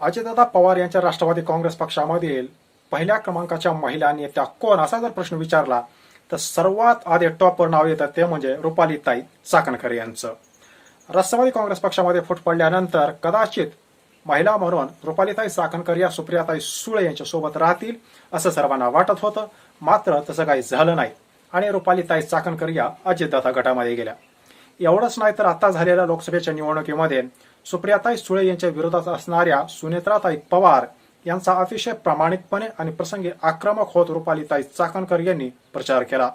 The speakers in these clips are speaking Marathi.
अजितदादा पवार यांच्या राष्ट्रवादी काँग्रेस पक्षामधील पहिल्या क्रमांकाच्या महिला नेत्या कोण असा जर प्रश्न विचारला तर सर्वात आधी टॉपवर नाव येतं ते म्हणजे रुपालीताई चाकणकर यांचं. राष्ट्रवादी काँग्रेस पक्षामध्ये फूट पडल्यानंतर कदाचित महिला म्हणून रुपालीताई चाकणकर या सुप्रियाताई सुळे यांच्या सोबत राहतील असं सर्वांना वाटत होतं. मात्र तसं काही झालं नाही आणि रुपालीताई चाकणकर या अजितदादा गटामध्ये गेल्या. एवढंच नाही तर आता झालेल्या लोकसभेच्या निवडणुकीमध्ये सुप्रियाताई सुळे यांच्या विरोधात असणाऱ्या सुनेत्राताई पवार यांचा अतिशय प्रामाणिकपणे आणि प्रसंगी आक्रमक होत रुपालीताई चाकणकर यांनी प्रचार केला.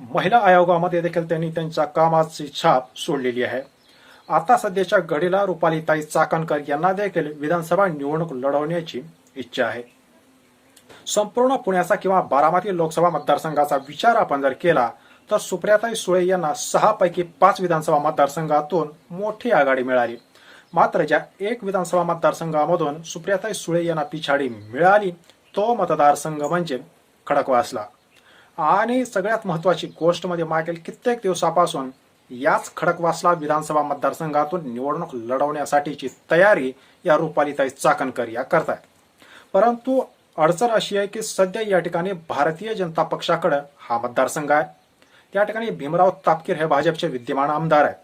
महिला आयोगामध्ये देखील त्यांनी त्यांच्या कामाची छाप सोडलेली आहे. आता सध्याच्या घडीला रुपालीताई चाकणकर यांना देखील विधानसभा निवडणूक लढवण्याची इच्छा आहे. संपूर्ण पुण्याचा किंवा बारामती लोकसभा मतदारसंघाचा विचार आपण जर केला तर सुप्रियाताई सुळे यांना सहा पैकी पाच विधानसभा मतदारसंघातून मोठी आघाडी मिळाली. मात्र ज्या एक विधानसभा मतदारसंघामधून सुप्रियाताई सुळे यांना पिछाडी मिळाली तो मतदारसंघ म्हणजे खडकवासला. आणि सगळ्यात महत्वाची गोष्ट म्हणजे मागील कित्येक दिवसापासून याच खडकवासला विधानसभा मतदारसंघातून निवडणूक लढवण्यासाठीची तयारी या रुपालीताई चाकणकर या करतायत. परंतु अडचण अशी आहे की सध्या या ठिकाणी भारतीय जनता पक्षाकडे हा मतदारसंघ आहे. त्या ठिकाणी भीमराव तापकीर हे भाजपचे विद्यमान आमदार आहेत.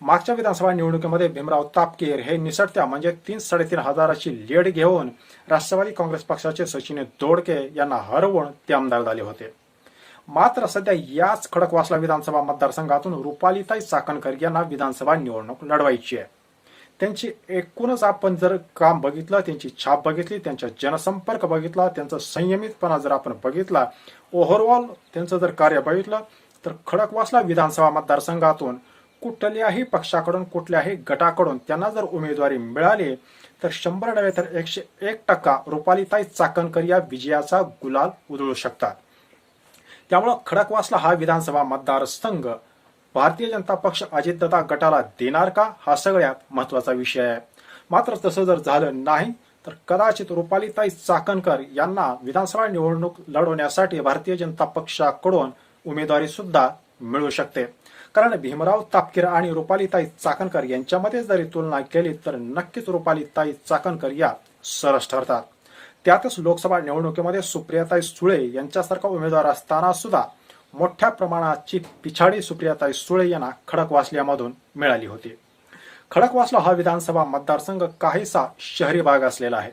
मागच्या विधानसभा निवडणुकीमध्ये भीमराव तापकीर हे निसटत्या म्हणजे तीन साडेतीन हजाराची लेड घेऊन राष्ट्रवादी काँग्रेस पक्षाचे सचिन दोडके यांना हरवून ते आमदार झाले होते. मात्र सध्या याच खडकवासला विधानसभा मतदारसंघातून रुपालीताई चाकणकर यांना विधानसभा निवडणूक लढवायची आहे. त्यांची एकूणच आपण जर काम बघितलं त्यांची छाप बघितली त्यांचा जनसंपर्क बघितला त्यांचा संयमितपणा जर आपण बघितला ओव्हरऑल त्यांचं जर कार्य बघितलं तर खडकवासला विधानसभा मतदारसंघातून कुठल्याही पक्षाकडून कुठल्याही गटाकडून त्यांना जर उमेदवारी मिळाली तर शंभर नव्हे तर एकशे एक टक्का रुपालीताई चाकणकर या विजयाचा गुलाल उधळू शकतात. त्यामुळं खडकवासला हा विधानसभा मतदारसंघ भारतीय जनता पक्ष अजितदादा गटाला देणार का? हा सगळ्यात महत्त्वाचा विषय आहे. मात्र तसं जर झालं नाही तर कदाचित रुपालीताई चाकणकर यांना विधानसभा निवडणूक लढवण्यासाठी भारतीय जनता पक्षाकडून उमेदवारी सुद्धा मिळू शकते. कारण भीमराव तापकीर आणि रुपालीताई चाकणकर यांच्यामध्ये जरी तुलना केली तर नक्कीच रुपालीताई चाकणकर या सरस ठरतात. त्यातच लोकसभा निवडणुकीमध्ये सुप्रियाताई सुळे यांच्यासारखा उमेदवार असताना सुद्धा मोठ्या प्रमाणाची पिछाडी सुप्रियाताई सुळे यांना खडकवासल्यामधून मिळाली होती. खडकवासला हा विधानसभा मतदारसंघ काहीसा शहरी भाग असलेला आहे.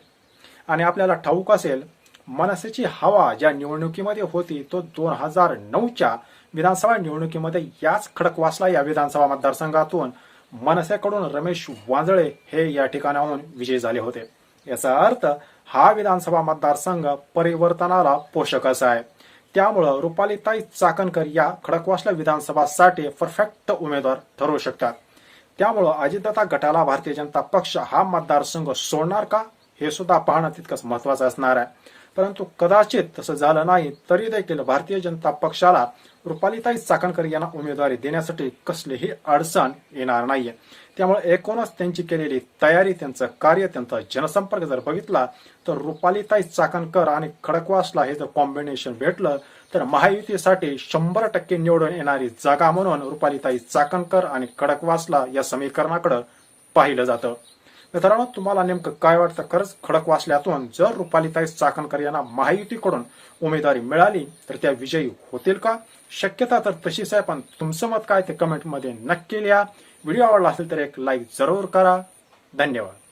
आणि आपल्याला ठाऊक असेल मनसेची हवा ज्या निवडणुकीमध्ये होती तो दोन हजार नऊच्या विधानसभा निवडणुकीमध्ये याच खडकवासला या विधानसभा मतदारसंघातून मनसेकडून रमेश वांजळे हे या ठिकाणाहून विजयी झाले होते. याचा अर्थ हा विधानसभा मतदारसंघ परिवर्तनाला पोषक असा आहे. त्यामुळं रुपालीताई चाकणकर या खडकवासला विधानसभासाठी परफेक्ट उमेदवार ठरवू शकतात. त्यामुळं अजितदादा गटाला भारतीय जनता पक्ष हा मतदारसंघ सोडणार का? हे सुद्धा पाहणं तितकंच महत्वाचं असणार आहे. परंतु कदाचित तसं झालं नाही तरी देखील भारतीय जनता पक्षाला रुपालीताई चाकणकर यांना उमेदवारी देण्यासाठी कसलीही अडचण येणार नाहीये. त्यामुळे एकूणच त्यांची केलेली तयारी त्यांचं कार्य त्यांचा जनसंपर्क जर बघितला तर रुपालीताई चाकणकर आणि खडकवासला हे जर कॉम्बिनेशन भेटलं तर महायुतीसाठी शंभर टक्के निवडून येणारी जागा म्हणून रुपालीताई चाकणकर आणि खडकवासला या समीकरणाकडे पाहिलं जातं. मित्रांनो तुम्हाला नेमकं काय वाटतं? खरंच खडक वाचल्यातून जर रुपालीताई चाकणकर यांना महायुतीकडून उमेदवारी मिळाली तर त्या विजयी होतील का? शक्यता तर तशीच आहे पण तुमचं मत काय ते कमेंटमध्ये नक्की लिहा. व्हिडिओ आवडला असेल तर एक लाईक जरूर करा. धन्यवाद.